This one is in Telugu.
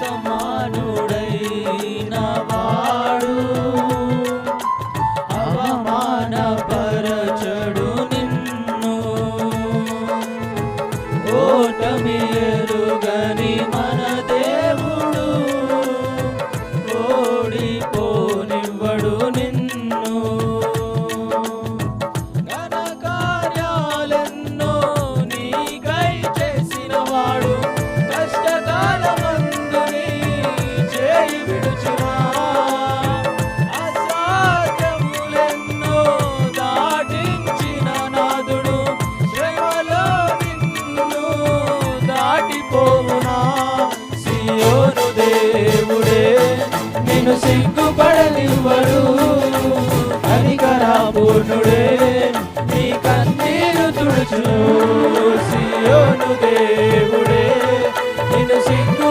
సమానుడైన వాడు అవమానపరచడు నిన్ను. ఓటమి ఎరుగని నిన్ను దాటిపోవునా? సియోను దేవుడే నీ కన్నీరు తుడుచు సియోను